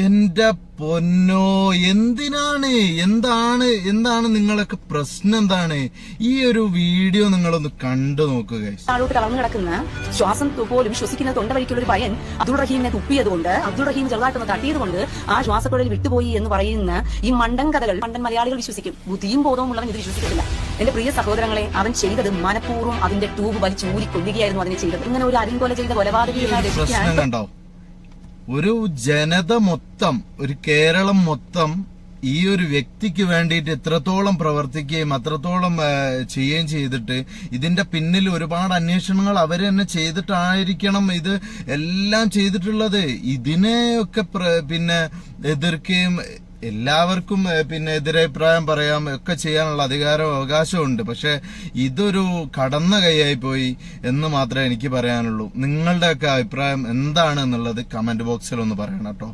എന്റെ പൊന്നോ എന്തിനാണ്? എന്താണ്? എന്താണ് നിങ്ങളൊക്കെ പ്രശ്നം എന്താണ്? ഈ ഒരു വീഡിയോ നിങ്ങളൊന്ന് കണ്ടു നോക്കുക. താഴോട്ട് തളർന്നു കിടക്കുന്ന ശ്വാസം പോലും ശ്വസിക്കുന്ന തൊണ്ട വഴിക്കുള്ള ഒരു പയ്യൻ അബ്ദുൾ റഹീമിനെ തുപ്പിയതുകൊണ്ട് അബ്ദുൾ റഹീം ചെറുതായിട്ടൊന്ന് തട്ടിയതുകൊണ്ട് ആ ശ്വാസക്കുഴൽ വിട്ടുപോയി എന്ന് പറയുന്ന ഈ മണ്ടൻ കഥകൾ മണ്ടൻ മലയാളികൾ വിശ്വസിക്കും. ബുദ്ധിയും ബോധവും ഉള്ളവൻ ഇത് വിശ്വസിക്കത്തില്ല. എന്റെ പ്രിയ സഹോദരങ്ങളെ അവൻ ചെയ്തത് മനഃപൂർവം അതിന്റെ ട്യൂബ് വലിച്ചു ഊരി കൊല്ലുകയായിരുന്നു അതിനെ ചെയ്തത്. ഇങ്ങനെ ഒരു അരിങ്കൊല ചെയ്ത കൊലപാതകം കണ്ടോ? ഒരു ജനത മൊത്തം ഒരു കേരളം മൊത്തം ഈ ഒരു വ്യക്തിക്ക് വേണ്ടിയിട്ട് എത്രത്തോളം പ്രവർത്തിക്കുകയും അത്രത്തോളം ചെയ്യുകയും ചെയ്തിട്ട് ഇതിന്റെ പിന്നിൽ ഒരുപാട് അന്വേഷണങ്ങൾ അവർ തന്നെ ചെയ്തിട്ടായിരിക്കണം ഇത് എല്ലാം ചെയ്തിട്ടുള്ളത്. ഇതിനെയൊക്കെ പിന്നെ എതിർക്കുകയും എല്ലാവർക്കും പിന്നെ എതിരഭിപ്രായം പറയാം ഒക്കെ ചെയ്യാനുള്ള അധികാരവും അവകാശവും ഉണ്ട് പക്ഷെ ഇതൊരു കടന്ന കൈയായി പോയി എന്ന് മാത്രമേ എനിക്ക് പറയാനുള്ളൂ. നിങ്ങളുടെയൊക്കെ അഭിപ്രായം എന്താണ് എന്നുള്ളത് കമന്റ് ബോക്സിൽ ഒന്ന് പറയണം കേട്ടോ.